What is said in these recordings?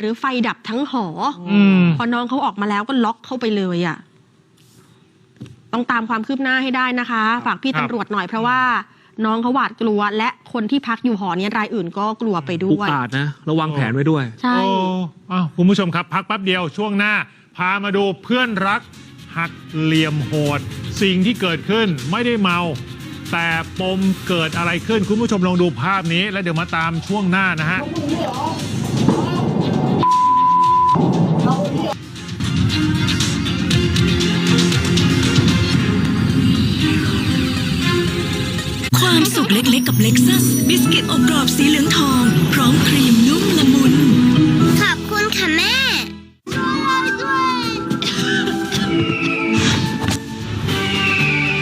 หรือไฟดับทั้งหออืมพอน้องเขาออกมาแล้วก็ล็อกเข้าไปเลยอะ่ะ ต้องตามความคืบหน้าให้ได้นะคะ ฝากพี่ครับตำรวจหน่อยเพราะว่า น้องเขาหวาดกลัว และคนที่พักอยู่หอเนี้ยรายอื่นก็กลัวไปด้อุกวยอาจนะระวังแผนไว้ด้วย ใช่โอ้อ้าวคุณผู้ชมครับ พักแป๊บเดียวช่วงหน้า พามาดูเพื่อนรัก หักเหลี่ยมโหด สิ่งที่เกิดขึ้นไม่ได้เมา แต่ปมเกิดอะไรขึ้น คุณผู้ชมลองดูภาพนี้ แล้วเดี๋ยวมาตามช่วงหน้านะฮะ ความสุขเล็กๆกับเล็กซัสบิสกิตอบกรอบสีเหลืองทอง พร้อมครีมนุ่มละมุน ขอบคุณค่ะแม่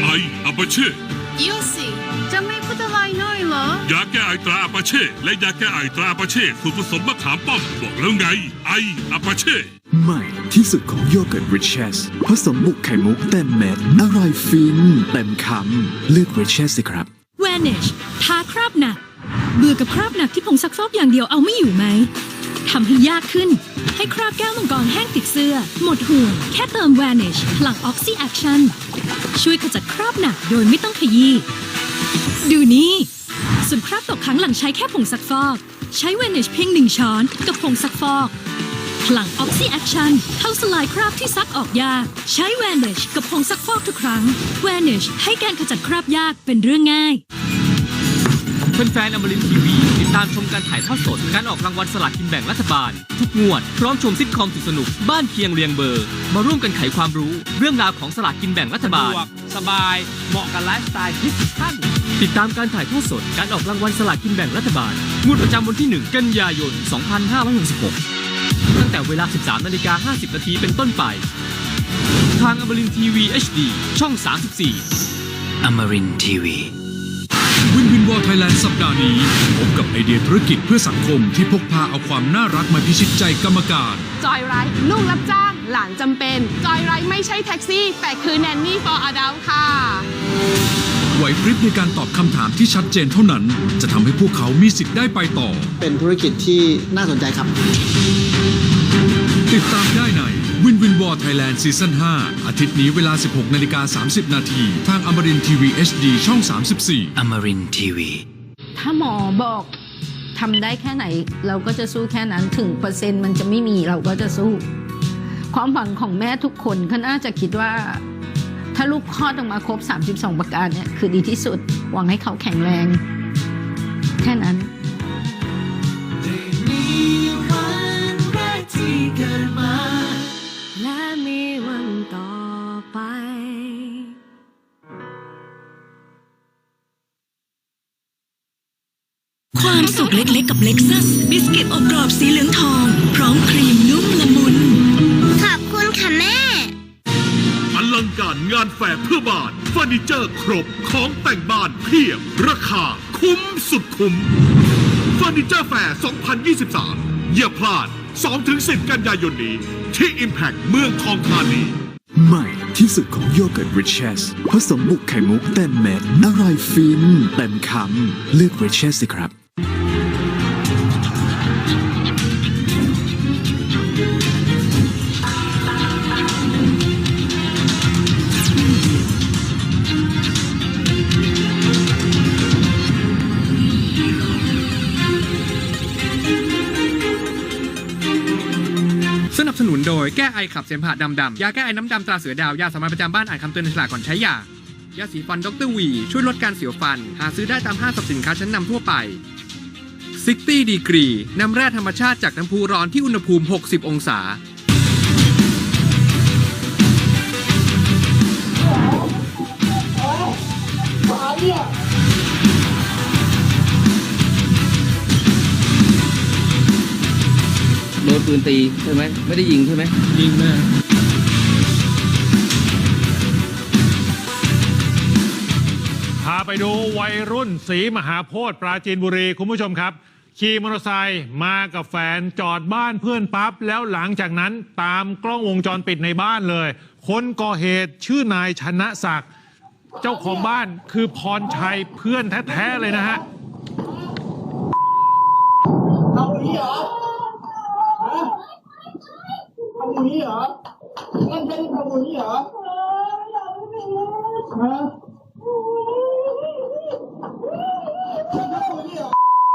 ไออาปาเช่ยูสิจะไม่พูดอะไรหน่อยเหรอยาแก้ไอตราอาปาเช่และยาแก้ไอตราอาปาเช่สูตรผสมมะขามป้อมบอกแล้วไง ไออาปาเช่ใหม่ที่สุดของโยเกิร์ตริชเชสผสมบุกไข่มุกเต็มเม็ดอร่อยฟินเต็มคำเลือกริชเชสสิครับ Vanish ทาคราบหนัก เบื่อกับคราบหนักที่ผงซักฟอกอย่างเดียวเอาไม่อยู่ไหมทำให้ยากขึ้น ให้คราบแก้วมังกรแห้งติดเสื้อ หมดห่วง แค่เติม Vanish พลัง Oxy Action ช่วยขจัดคราบหนักโดยไม่ต้องขยี้ ดูนี่ ส่วนคราบตกค้างหลังใช้แค่ผงซักฟอก ใช้ Vanish เพียงหนึ่งช้อนกับผงซักฟอกพลัง Oxy Action เข้าสลายคราบที่ซักออกยาก ใช้ Vanish กับผงซักฟอกทุกครั้ง Vanish ให้การขจัดคราบยากเป็นเรื่องง่าย แฟนๆอมรินทีวี ติดตามชมการถ่ายทอดสด การออกรางวัลสลากกินแบ่งรัฐบาล ทุกงวด พร้อมชมซิทคอมสุดสนุก บ้านเคียงเรียงเบอร์ มาร่วมกันไขความรู้ เรื่องราวของสลากกินแบ่งรัฐบาล สบาย เหมาะกับไลฟ์สไตล์ที่ทุกท่าน ติดตามการถ่ายทอดสด การออกรางวัลสลากกินแบ่งรัฐบาล งวดประจำวันที่ 1 กันยายน 2566 ตั้งแต่เวลา 13นาฬิกา50นาทีเป็นต้นไป ทางอมรินทีวี HD ช่อง 34อมรินทีวี วินวินวอลไทยแลนด์สัปดาห์นี้ พบกับไอเดียธุรกิจเพื่อสังคมที่พกพาเอาความน่ารักมาพิชิตใจกรรมการ จอยไรลูกรับจ้าง หลานจำเป็น จอยไรไม่ใช่แท็กซี่ แต่คือแนนนี่ for adult ค่ะ ไหวพริบในการตอบคำถามที่ชัดเจนเท่านั้น จะทำให้พวกเขามีสิทธิ์ได้ไปต่อ เป็นธุรกิจที่น่าสนใจครับ ติดตามได้ใน วินวินวอลไทยแลนด์ซีซั่น5อาทิตย์นี้เวลา 16นาฬิกา30 นาทีทางอมรินทีวี HD ช่อง 34อมรินทีวีถ้าหมอบอกทำได้แค่ไหน เราก็จะสู้แค่นั้นถึงเปอร์เซ็นต์มันจะไม่มีเราก็จะสู้ ความหวังของแม่ทุกคนเขาน่าจะคิดว่า ถ้าลูกคลอดออกมาครบ 32 ประการเนี่ยคือดีที่สุดหวังให้เขาแข็งแรง ความสุขเล็กๆกับเล็กซัสบิสกิตอบกรอบสีเหลืองทอง พร้อมครีมนุ่มละมุน ขอบคุณค่ะแม่ อลังการงานแฝกเพื่อบ้านเฟอร์นิเจอร์ครบของแต่งบ้านเพียบ ราคาคุ้มสุดคุ้มเฟอร์นิเจอร์แฟร์ 2023 อย่าพลาด 2-10 กันยายนนี้ ที่ Impact เมืองทองธานีใหม่ที่สุดของโยเกิร์ตริชเชสผสมบุกไข่มุกเต็มเม็ดอร่อยฟินเต็มคำเลือกริชเชสสิครับ สนับสนุนโดยแก้ไอขับเสมหะดำดำยาแก้ไอน้ำดำตราเสือดาวยาสามัญประจำบ้านอ่านคำเตือนในฉลากก่อนใช้ยายาสีฟันดรวี ช่วยลดการเสียวฟัน หาซื้อได้ตามห้างสรรพสินค้าชั้นนำทั่วไป60ดีกรีน้ำแร่ธรรมชาติจากน้ำพุร้อนที่อุณหภูมิ 60 องศาโปืนตีใช่ไหมไม่ได้ยิงใช่ไหมยิงแม่พาไปดูวัยรุ่นสีมหาโพธิ์ปราจีนบุรี คุณผู้ชมครับ ขี่มอเตอร์ไซค์มากับแฟนจอดบ้านเพื่อนปั๊บ แล้วหลังจากนั้นตามกล้องวงจรปิดในบ้านเลย คนก่อเหตุชื่อนายชนะศักดิ์เจ้าของบ้านคือพรชัยเพื่อนแท้ ๆ เลยนะฮะเอาอีเหรอฮะำอย่างนี้เหรอ